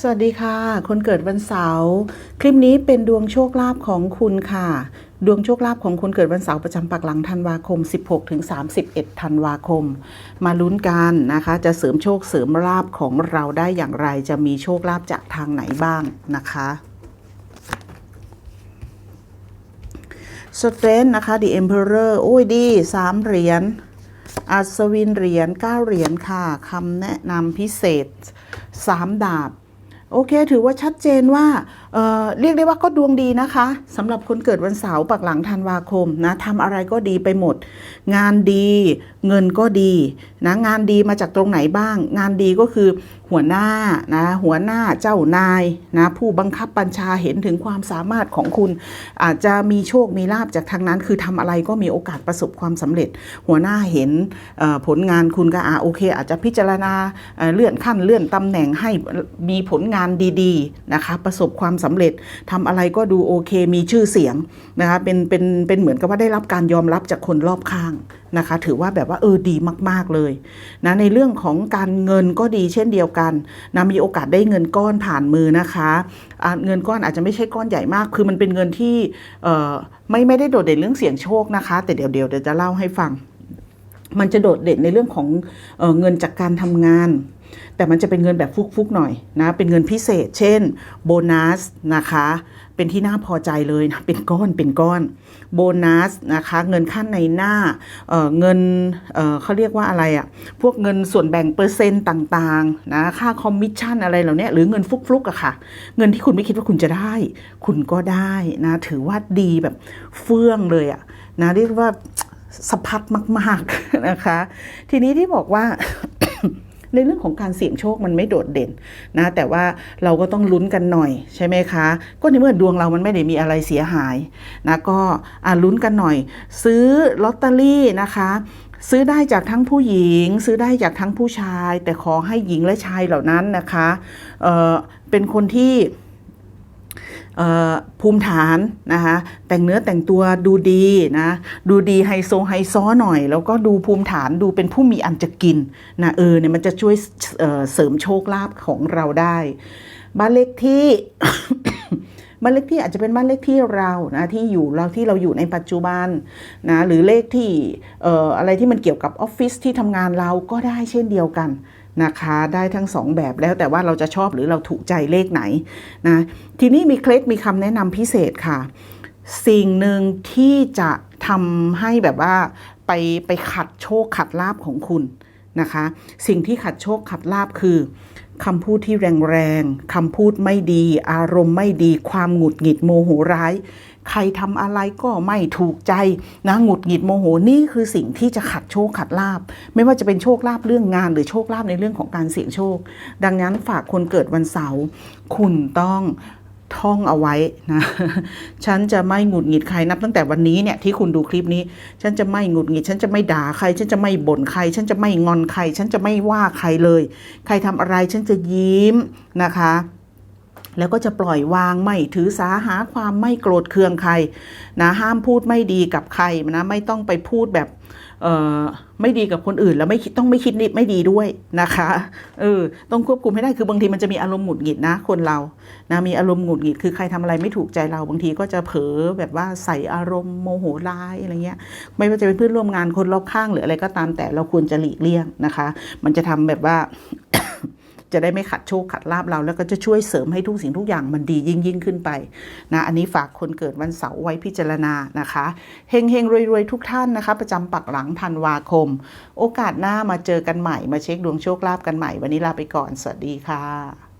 สวัสดีค่ะ คนเกิดวันเสาร์คลิปนี้เป็นดวงโชคลาภของคุณค่ะ ดวงโชคลาภของคนเกิดวันเสาร์ประจำปักหลังธันวาคม 16ถึง31ธันวาคม มาลุ้นกันนะคะ จะเสริมโชคเสริมลาภของเราได้อย่างไร จะมีโชคลาภจากทางไหนบ้างนะคะสเตรนนะคะ The Emperor โอ้ยดีสามเหรียญอัศวินเหรียญ9เหรียญค่ะคำแนะนำพิเศษ3ดาบ โอเค ถือว่าชัดเจนว่า เเรียกได้ว่าก็ดวงดีนะคะสำหรับคนเกิดวันเสาร์ปักหลังธันวาคมนะทำอะไรก็ดีไปหมด งานดีเงินก็ดีนะงานดีมาจากตรงไหนบ้าง งานดีก็คือหัวหน้านะหัวหน้าเจ้านายนะผู้บังคับบัญชาเห็นถึงความสามารถของคุณ อาจจะมีโชคมีลาบจากทางนั้น คือทำอะไรก็มีโอกาสประสบความสำเร็จ หัวหน้าเห็นผลงานคุณก็อ่าโอเค อาจจะพิจารณาเอ่อเลื่อนขั้นเลื่อนตำแหน่งให้มีผลงานดีๆนะคะประสบความสำเร็จทำอะไรก็ดูโอเค มีชื่อเสียงนะคะเป็นเป็นเป็นเหมือนกับว่าได้รับการยอมรับจากคนรอบข้างนะคะ ถือว่าแบบว่าเออดีมาก ๆเลยนะในเรื่องของการเงินก็ดีเช่นเดียวกันนะมีโอกาสได้เงินก้อนผ่านมือนะคะเงินก้อนอาจจะไม่ใช่ก้อนใหญ่มาก คือมันเป็นเงินที่เออไม่ไม่ได้โดดเด่นเรื่องเสี่ยงโชคนะคะ แต่เดี๋ยวเดี๋ยวเดี๋ยวจะเล่าให้ฟัง มันจะโดดเด่นในเรื่องของเออเงินจากการทำงาน แต่มันจะเป็นเงินแบบฟุกๆหน่อยนะ เป็นเงินพิเศษ เช่นโบนัสนะคะ เป็นที่น่าพอใจเลยนะ เป็นก้อน เป็นก้อน โบนัสนะคะ เงินขั้นในหน้าเเงินเเขาเรียกว่าอะไรอะพวกเงินส่วนแบ่งเปอร์เซ็นต์ต่างๆนะ ค่าคอมมิชชั่นอะไรเหล่านี้หรือเงินฟุกๆอะค่ะ เงินที่คุณไม่คิดว่าคุณจะได้ คุณก็ได้นะ ถือว่าดีแบบเฟื่องเลยอะนะ เรียกว่าสะพัดมาก ๆนะคะ ทีนี้ที่บอกว่า ในเรื่องของการเสี่ยงโชคมันไม่โดดเด่นนะแต่ว่าเราก็ต้องลุ้นกันหน่อยใช่ไหมคะ ก็ในเมื่อดวงเรามันไม่ได้มีอะไรเสียหายนะก็ลุ้นกันหน่อย ซื้อลอตเตอรี่นะคะซื้อได้จากทั้งผู้หญิง ซื้อได้จากทั้งผู้ชาย แต่ขอให้หญิงและชายเหล่านั้นนะคะเออเป็นคนที่ ภูมิฐานนะคะแต่งเนื้อแต่งตัวดูดีนะดูดีไฮโซไฮซ้อหน่อย แล้วก็ดูภูมิฐานดูเป็นผู้มีอันจะกินนะเออเนี่ยมันจะช่วยเเสริมโชคลาภของเราได้บ้านเลขที่บ้านเลขที่อาจจะเป็นบ้านเลขที่เรานะที่อยู่เราที่เราอยู่ในปัจจุบันนะหรือเลขที่อออะไรที่มันเกี่ยวกับออฟฟิศที่ทำงานเราก็ได้เช่นเดียวกัน นะคะได้ทั้งสองแบบแล้วแต่ว่าเราจะชอบหรือเราถูกใจเลขไหนนะทีนี้มีเคล็ดมีคำแนะนำพิเศษค่ะ สิ่งหนึ่งที่จะทำให้แบบว่าไปไปขัดโชคขัดลาบของคุณ นะคะ สิ่งที่ขัดโชคขัดลาบคือคำพูดที่แรงๆคำพูดไม่ดี อารมณ์ไม่ดี ความหงุดหงิดโมโหร้าย ใครทำอะไรก็ไม่ถูกใจนะหงุดหงิดโมโหนี่คือสิ่งที่จะขัดโชคขัดลาบ ไม่ว่าจะเป็นโชคลาบเรื่องงาน หรือโชคลาบในเรื่องของการเสี่ยงโชค ดังนั้นฝากคนเกิดวันเสาร์คุณต้อง ท่องเอาไว้นะ ฉันจะไม่หงุดหงิดใครนับตั้งแต่วันนี้เนี่ยที่คุณดูคลิปนี้ ฉันจะไม่หงุดหงิด ฉันจะไม่ด่าใคร ฉันจะไม่บ่นใคร ฉันจะไม่งอนใคร ฉันจะไม่ว่าใครเลย ใครทำอะไรฉันจะยิ้มนะคะ แล้วก็จะปล่อยวางไม่ถือสาหาความไม่โกรธเคืองใครนะห้ามพูดไม่ดีกับใครนะไม่ต้องไปพูดแบบไม่ดีกับคนอื่นแล้วไม่คิดต้องไม่คิดนิดไม่ดีด้วยนะคะเออต้องควบคุมให้ได้คือบางทีมันจะมีอารมณ์หงุดหงิดนะคนเรานะมีอารมณ์หงุดหงิดคือใครทำอะไรไม่ถูกใจเราบางทีก็จะเผลอแบบว่าใส่อารมณ์โมโหร้ายอะไรเงี้ยไม่ว่าจะเป็นเพื่อนร่วมงานคนรอบข้างหรืออะไรก็ตามแต่เราควรจะหลีกเลี่ยงนะคะ มันจะทำแบบว่า จะได้ไม่ขัดโชคขัดลาบเรา แล้วก็จะช่วยเสริมให้ทุกสิ่งทุกอย่างมันดียิ่งยิ่งขึ้นไปนะอันนี้ฝากคนเกิดวันเสาร์ไว้พิจารณานะคะเฮงเฮงรวยรวยๆทุกท่านนะคะ ประจำปักหลังธันวาคม โอกาสหน้ามาเจอกันใหม่มาเช็คดวงโชคลาภกันใหม่ วันนี้ลาไปก่อน สวัสดีค่ะ